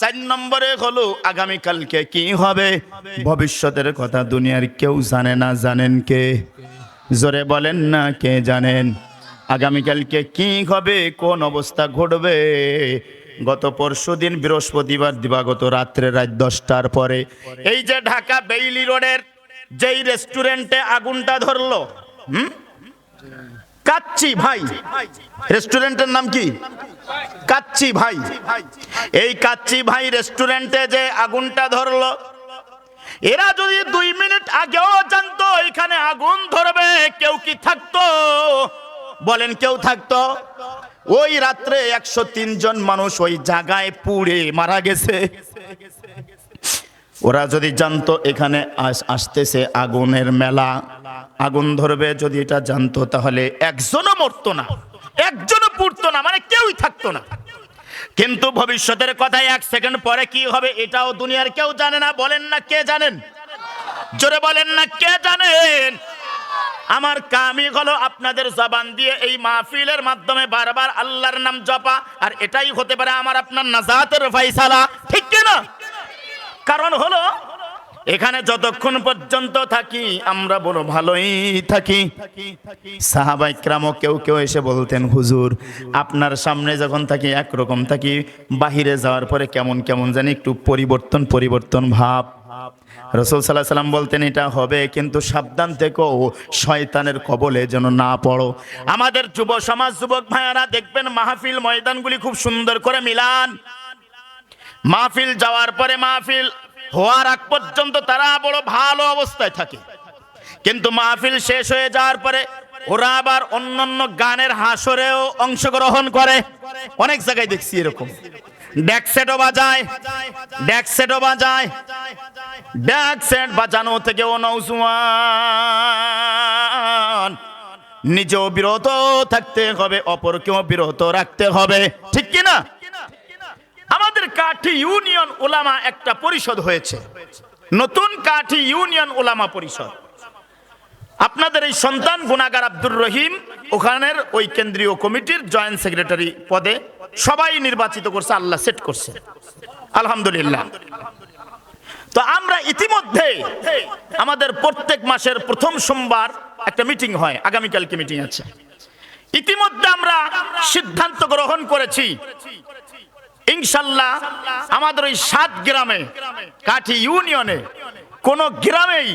চার নম্বরে হলো, আগামীকালকে কি হবে? ভবিষ্যতের কথা দুনিয়ার কেউ জানে না, জানেন কে? জোরে বলেন না, কে জানেন? আগামীকালকে কি হবে? কোন অবস্থা ঘটবে? গত পরশু দিন বৃহস্পতিবার দিবাগত রাত্রে রাত দশটার পরে এই যে ঢাকা বেইলি রোডের যেই রেস্টুরেন্টে আগুনটা ধরলো, হুম? কাচ্চি ভাই। রেস্টুরেন্টের নাম কি? কাচ্চি ভাই। এই কাচ্চি ভাই রেস্টুরেন্টে যে আগুনটা ধরলো, এরা যদি দুই মিনিট আগেও জানতো এখানে আগুন ধরবে, কেউ কি থাকতো? বলেন কেউ থাকতো? ওই রাত্রে একশো জন মানুষ ওই জায়গায় পুড়ে মারা গেছে। ওরা যদি জানতো এখানে আস- আসতেছে আগুনের মেলা আগুন ধরবে, যদি এটা জানতো তাহলে একজনও মরতো না। একজনও পুড়তো না মানে কেউই থাকতো না। কিন্তু ভবিষ্যতের কথায় এক সেকেন্ড পরে কি হবে, এটাও দুনিয়ার কেউ জানে না। বলেন না কে জানেন? জোরে বলেন না কে জানেন? আমার কামি হলো আপনাদের জবান দিয়ে এই মাহফিলের মাধ্যমে বারবার আল্লাহর নাম জপা, আর এটাই হতে পারে আমার আপনার নাজাতের ফাইসালা ঠিক কিনা? কারণ হলো এখানে যতক্ষণ পর্যন্ত থাকি, আমরা বলো ভালোই থাকি। সাহাবাই ক্রামও কেউ কেউ এসে বলতেন, হুজুর, আপনার সামনে যখন থাকি, একরকম থাকি, বাহিরে যাওয়ার পরে কেমন কেমন জানি একটু পরিবর্তন পরিবর্তন ভাব। রসুল সাল্লাহ সাল্লাম বলতেন, এটা হবে, কিন্তু সাবধান থেকেও শয়তানের কবলে যেন না পড়ো। আমাদের যুব সমাজ, যুবক ভাইয়ারা, দেখবেন মাহফিল ময়দানগুলি খুব সুন্দর করে মিলান। মাহফিল যাওয়ার পরে মাহফিল হওয়ার আগ পর্যন্ত তারা বড় ভালো অবস্থায় থাকে। কিন্তু মাহফিল শেষ হয়ে যাওয়ার পরে ওরা আবার অন্যান্য গানের হাসরেও অংশগ্রহণ করে। অনেক জায়গায় দেখছি এরকম। ড্যাকসেটও বাজায় ড্যাকসেটও বাজায় ড্যাকসেট বাজানো থেকে ও নিজেও বিরত থাকতে হবে, অপরকেও বিরত রাখতে হবে। ঠিক কি না আমাদের কাঠি ইউনিয়ন ওলামা একটা পরিষদ হয়েছে। নতুন কাঠি ইউনিয়ন ওলামা পরিষদ। আপনাদের এই সন্তান গুনাগার আব্দুর রহিম ওখানের ওই কেন্দ্রীয় কমিটির জয়েন্ট সেক্রেটারি পদে সবাই নির্বাচিত করছে, আল্লাহ সেট করছে। আলহামদুলিল্লাহ। তো আমরা ইতিমধ্যে আমাদের প্রত্যেক মাসের প্রথম সোমবার একটা মিটিং হয়, আগামীকালকে মিটিং আছে। ইতিমধ্যে আমরা সিদ্ধান্ত গ্রহণ করেছি ইনশাল্লাহ আমাদের ওই সাত গ্রামে, কাঠি ইউনিয়নে, কোন গ্রামেই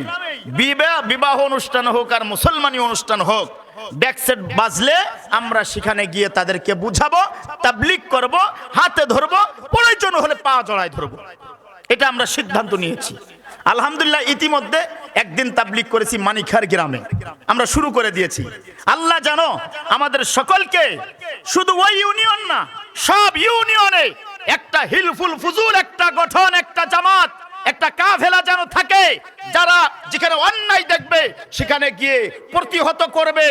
বিবাহ বিবাহ অনুষ্ঠান হোক আর মুসলমানি অনুষ্ঠান হোক ব্যাকসেট বাজলে আমরা সেখানে গিয়ে তাদেরকে বুঝাবো তাবলিক করব, হাতে ধরবো, প্রয়োজন হলে পা জড়ায় ধরবো। এটা আমরা সিদ্ধান্ত নিয়েছি। আলহামদুলিল্লাহ ইতিমধ্যে একদিন তাবলিক করেছি মানিখার গ্রামে। আমরা শুরু করে দিয়েছি। আল্লাহ জানো, আমাদের সকলকে শুধু ওই ইউনিয়ন না, সব ইউনিয়নে একটা হিলফুল ফুজুল, একটা গঠন, একটা জামাত, একটা কাফেলা যেন থাকে, যারা যেখানে অন্যায় দেখবে, সেখানে গিয়ে প্রতিহত করবে,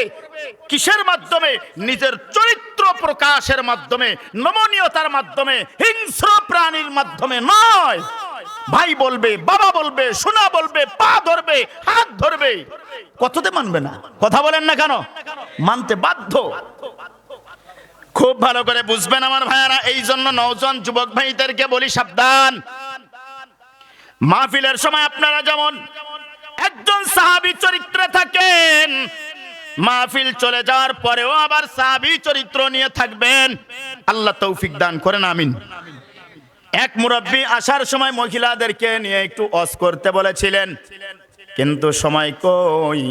কিসের মাধ্যমে? নিজের চরিত্র প্রকাশের মাধ্যমে, নমনীয়তার মাধ্যমে, হিংস্র প্রাণীর মাধ্যমে নয়। ভাই বলবে, বাবা বলবে, সোনা বলবে, পা ধরবে, হাত ধরবে। কততে মানবে না। কথা বলেন না কেন? মানতে বাধ্য। খুব ভালো করে বুঝবেন আমার ভাইয়ারা, এই জন্য নজন যুবক ভাইদেরকে বলি সাবধান। মাহফিলের সময় আপনারা যেমন একজন সাহাবী চরিত্রে থাকেন, মাহফিল চলে যাওয়ার পরেও আবার সাহাবী চরিত্র নিয়ে থাকবেন। আল্লাহ তৌফিক দান করেন, আমিন। এক মুরব্বী আসার সময় মহিলাদেরকে নিয়ে একটু অস করতে বলেছিলেন, কিন্তু সময় কই?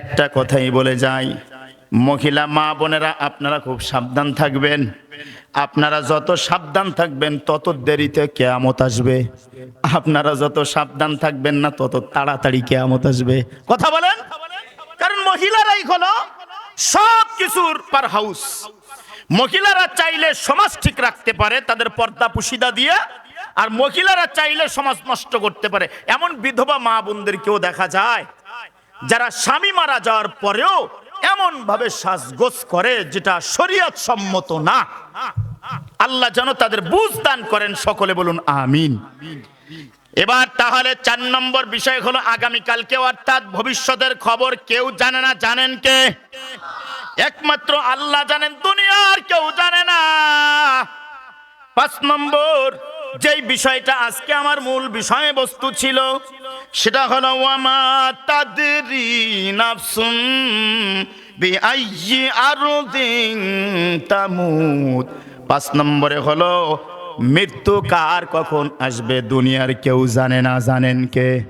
একটা কথাই বলে যাই, মহিলা মা বোনেরা, আপনারা খুব সাবধান থাকবেন। আপনারা যত সাবধান থাকবেন, তত দেরিতে কেয়ামত আসবে। আপনারা যত সাবধান থাকবেন না, তত তাড়াতাড়ি কেয়ামত আসবে। কথা বলেন? কারণ মহিলারাই হলো সব কিছুর পার হাউস মহিলারা চাইলে সমাজ ঠিক রাখতে পারে, তাদের পর্দা পুশিদা দিয়ে, আর মহিলারা চাইলে সমাজ নষ্ট করতে পারে। এমন বিধবা মা বোনদেরকেও দেখা যায়, যারা স্বামী মারা যাওয়ার পরেও এমন ভাবে সাজগোজ করে যেটা শরীয়ত সম্মত না। আল্লাহ যেন তাদের বুঝ দান করেন, সকলে বলুন আমিন। এবার তাহলে চার নম্বর বিষয় হলো আগামীকালকে, অর্থাৎ ভবিষ্যতের খবর কেউ জানে না, জানেন কে? একমাত্র আল্লাহ জানেন, দুনিয়ার কেউ জানে না। পাঁচ নম্বর, যেই বিষয়টা আজকে আমার মূল বিষয়বস্তু ছিল, সেটা হলো, ওয়ামা পাঁচ নম্বরে হলো, মৃত্যু কার কখন আসবে দুনিয়ার কেউ জানে না, জানেন কে?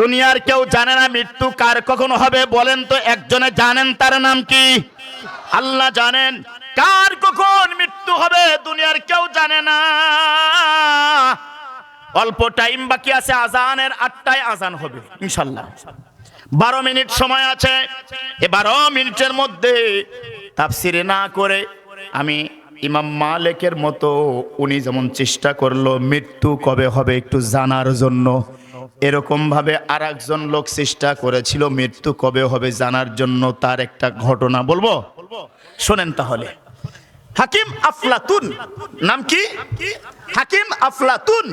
দুনিয়ার কেউ জানে না মৃত্যু কার কখন হবে, বলেন তো একজনে জানেন তার নাম কি? আল্লাহ জানেন। কার কখন মৃত্যু হবে, দুনিয়ার কেউ জানে না। অল্প টাইম বাকি আছে, আজানের আটটায় আজান হবে, ইনশাল্লাহ। বারো মিনিট সময় আছে, এ বারো মিনিটের মধ্যে তাফসিরে না করে আমি ইমাম মালিকের মতো উনি যেমন চেষ্টা করল, মৃত্যু কবে হবে একটু জানার জন্য। এরকম ভাবে আর একজন লোক চেষ্টা করেছিল, মৃত্যু কবে হবে জানার জন্য তার একটা ঘটনা বলব? শোনেন তাহলে। হাকিম আফলাতুন, নাম কি? হাকিম আফলাতুন।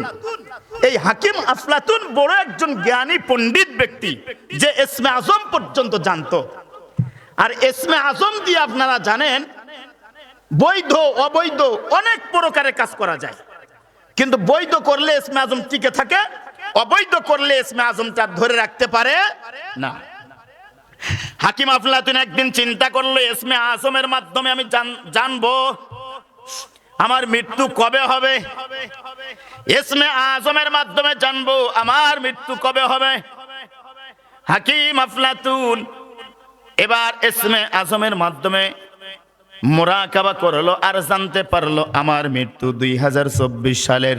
এই হাকিম আফলাতুন বড় একজন জ্ঞানী পণ্ডিত ব্যক্তি, যে এসমে আজম পর্যন্ত জানতো। আর এসমে আজম দিয়ে আপনারা জানেন বৈধ, অবৈধ, অনেক প্রকারের কাজ করা যায়। কিন্তু বৈধ করলে এসমে আজম টিকে থাকে, অবৈধ করলে এসমে আজমটা ধরে রাখতে পারে না। হাকিম আফলাতুন একদিন চিন্তা করল এসমে আজমের মাধ্যমে আমি জানব আমার মৃত্যু কবে হবে? এসমে আজমের মাধ্যমে জানব আমার মৃত্যু কবে হবে? হাকিম আফলাতুন, এবার এসমে আজমের মাধ্যমে মোরাকাবা করল আর জানতে পারল আমার মৃত্যু দুই হাজার চব্বিশ সালের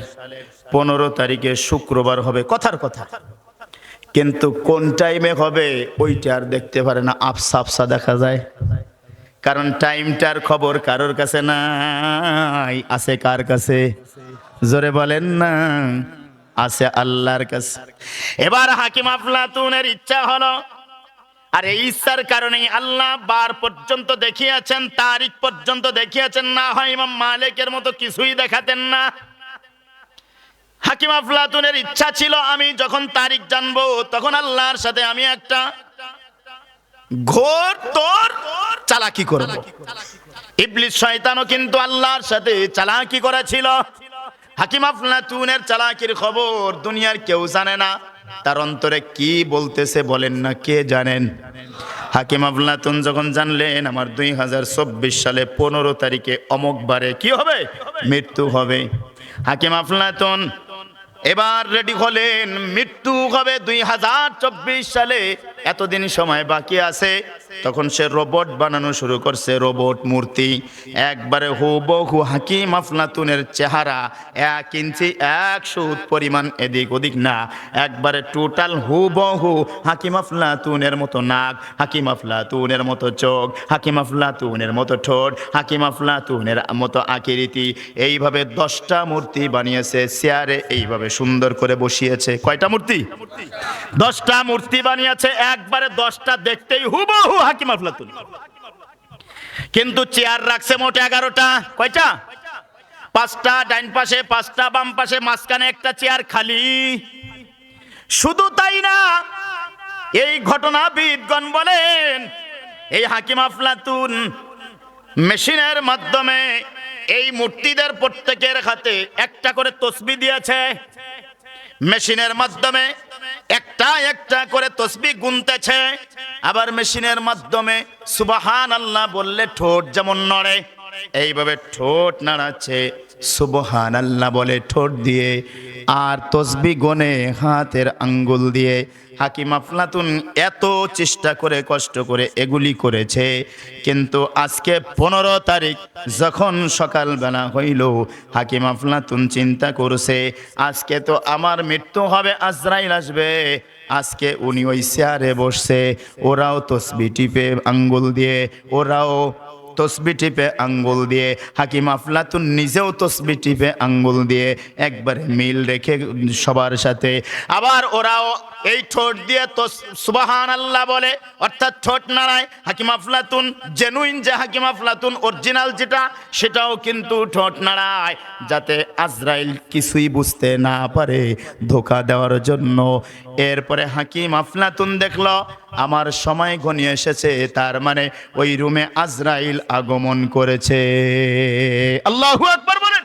পনেরো তারিখে শুক্রবার হবে। কথার কথা। কিন্তু কোন টাইমে হবে ওইটা আর দেখতে পারে না। আফসা আফসা দেখা যায়। কারণ টাইমটার খবর কারোর কাছে নাই, আছে কার কাছে? জোরে বলেন না, আছে আল্লাহর কাছে। এবার হাকিম আফলাতুনের ইচ্ছা হলো আর এই ইচ্ছার কারণে আল্লাহ বার পর্যন্ত দেখিয়েছেন, তারিখ পর্যন্ত দেখিয়েছেন, না হয় ইমাম মালিকের মতো কিছুই দেখাতেন না। হাকিম আফলাতুনের ইচ্ছা ছিল, আমি যখন তারিখ জানব, তখন আল্লাহর সাথে আমি একটা ঘোর তোর চালাকি করব। ইবলিস শয়তানও কিন্তু আল্লাহর সাথে চালাকি করেছিল। হাকিম আফলাতুনের চালাকির খবর দুনিয়ার কেউ জানে না। তার অন্তরে কি বলতেছে বলেন না, কে জানেন? হাকিম আবলাতুন যখন জানলেন, আমার দুই হাজার চব্বিশ সালে পনেরো তারিখে অমুক বারে কি হবে? মৃত্যু হবে। হাকিম আফলাতুন এবার রেডি হলেন, মৃত্যু হবে দুই হাজার চব্বিশ সালে এতদিন সময় বাকি আছে। তখন সে রোবট বানানো শুরু করছে, রোবট মূর্তি। একবারে হুবহু হাকিম আফলাতুনের চেহারা, এক ইঞ্চি, এক সুদ পরিমাণ এদিক ওদিক না। একবারে টোটাল হুবহু হাকিম আফলাতুনের মতো নাক, হাকিম আফলাতুনের মতো চোখ, হাকিম আফলাতুনের মতো ঠোঁট, হাকিম আফলাতুনের মতো আকৃতি। এইভাবে দশটা মূর্তি বানিয়েছে, চেয়ারে এইভাবে সুন্দর করে বসিয়েছে। কয়টা মূর্তি? দশটা মূর্তি বানিয়েছে একবারে দশটা দেখতেই হুবহু হাকিম আফলাতুন কিন্তু চেয়ার রাখছে মোট এগারোটা। কয়টা? পাঁচটা, ডাইন পাশে, পাঁচটা, বাম পাশে, মাঝখানে একটা চেয়ার খালি। শুধু তাই না, এই ঘটনাবিদগণ বলেন, এই হাকিম আফলাতুন মেশিনের মাধ্যমে এই মূর্তিদের প্রত্যেকের হাতে একটা করে তসবি দিয়েছে। মেশিনের মাধ্যমে একটা একটা করে তসবি গুনতেছে। আবার মেশিনের মাধ্যমে সুবাহান আল্লাহ বললে ঠোঁট যেমন নড়ে, এইভাবে ঠোঁট নাড়াচ্ছে। সুবহান আল্লাহ বলে ঠোঁট দিয়ে আর তসবি গনে হাতের আঙ্গুল দিয়ে। হাকিম আফলাতুন এত চেষ্টা করে, কষ্ট করে এগুলি করেছে। কিন্তু আজকে পনেরো তারিখ যখন সকালবেলা হইল, হাকিম আফলাতুন চিন্তা করছে, আজকে তো আমার মৃত্যু হবে, আজরাইল আসবে। আজকে উনি ওই চেয়ারে বসছে, ওরাও তসবি টিপে আঙ্গুল দিয়ে, ওরাও তসবি টিপে আঙ্গুল দিয়ে। হাকিম আফলাতুন নিজেও তসবি টিপে আঙ্গুল দিয়ে একবারে মিল রেখে সবার সাথে। আবার ওরাও এই ঠোঁট দিয়ে তো সুবাহান আল্লাহ বলে, অর্থাৎ ঠোঁট নাড়ায়, হাকিম আফলাতুন জেনুইন যে হাকিম আফলাতুন অরিজিনাল যেটা, সেটাও কিন্তু ঠোঁট নাড়ায়, যাতে আজরাইল কিছুই বুঝতে না পারে ধোকা দেওয়ার জন্য। এরপরে হাকিম আফলাতুন দেখল, আমার সময় ঘনিয়ে এসেছে, তার মানে ওই রুমে আজরাইল আগমন করেছে। আল্লাহ বলেন।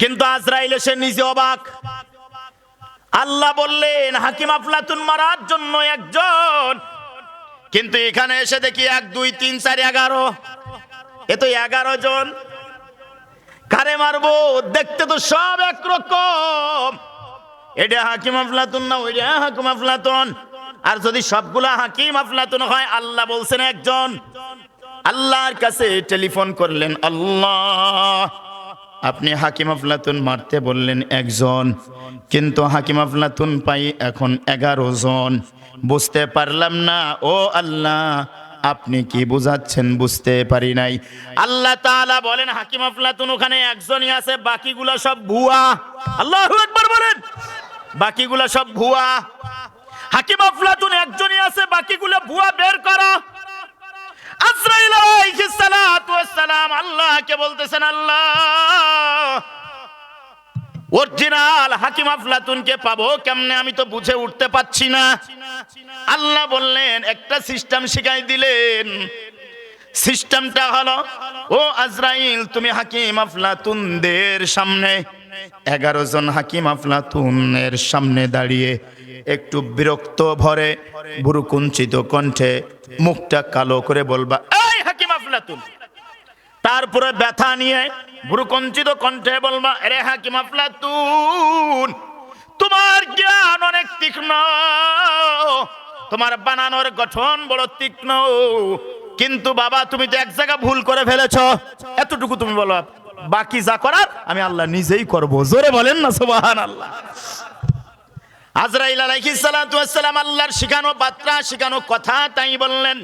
কিন্তু আজরাইল এসে নিজে অবাক। আল্লাহ বললেন, হাকিম আফলাতুন মারার জন্য একজন। কিন্তু এখানে এসে দেখি এক, দুই, তিন, চার, এগারো। এ তো এগারো জন। কারে মারবো? দেখতে তো সব একরকম। এটা হাকিম আফলাতুন না ওইটা হাকিম আফলাতুন? আর যদি সবগুলা হাকিম আফলাতুন হয়, আল্লাহ বলছেন একজন। আল্লাহর কাছে টেলিফোন করলেন, আল্লাহ। আপনি হাকিম আফলাতুন মারতে বললেন একজন, কিন্তু হাকিম আফলাতুন পাই এখন এগারো জন। বুঝতে পারলাম না, ও আল্লাহ, আপনি কি বুঝাচ্ছেন বুঝতে পারি নাই। আল্লাহ তাআলা বলেন, হাকিম আফলাতুন ওখানে একজনই আছে, বাকিগুলো সব ভুয়া। আল্লাহু আকবার বলেন, বাকিগুলো সব ভুয়া। হাকিম আফলাতুন একজনই আছে, বাকিগুলো ভুয়া বের করা। আজরাইল আলাইহিস বলতেছেন, আল্লাহ হাকিম আফলাতুনকে পাবো কেমনে? আমি তো বুঝে উঠতে না। আল্লাহ বললেন, একটা সিস্টেম শিখাই দিলেন। সিস্টেমটা হলো, ও আজরাইল, তুমি হাকিম আফলাতুনদের সামনে এগারো জন হাকিম আফলাতুনের সামনে দাঁড়িয়ে একটু বিরক্ত ভরে বুরু কুঞ্চিত কণ্ঠে মুখটা কালো করে বলবা, এই হাকিম আফলাতুন! তারপরে ব্যথা নিয়ে ভ্রুকঞ্চিত কণ্ঠে বলবা রে হাকিম আফলাতুন, তোমার জ্ঞান অনেক তীক্ষ্ণ, তোমার বানানোর গঠন বড় তীক্ষ্ণ, কিন্তু বাবা তুমি তো এক জায়গা ভুল করে ফেলেছ। এতটুকু তুমি বলো বাকি যা করার আমি আল্লাহ নিজেই করব। জোরে বলেন না সুবহান আল্লাহ আজরাইল আলাইহিস সালাম আল্লাহর শিখানো বাত্রা শিখানো কথা, তাই বললেন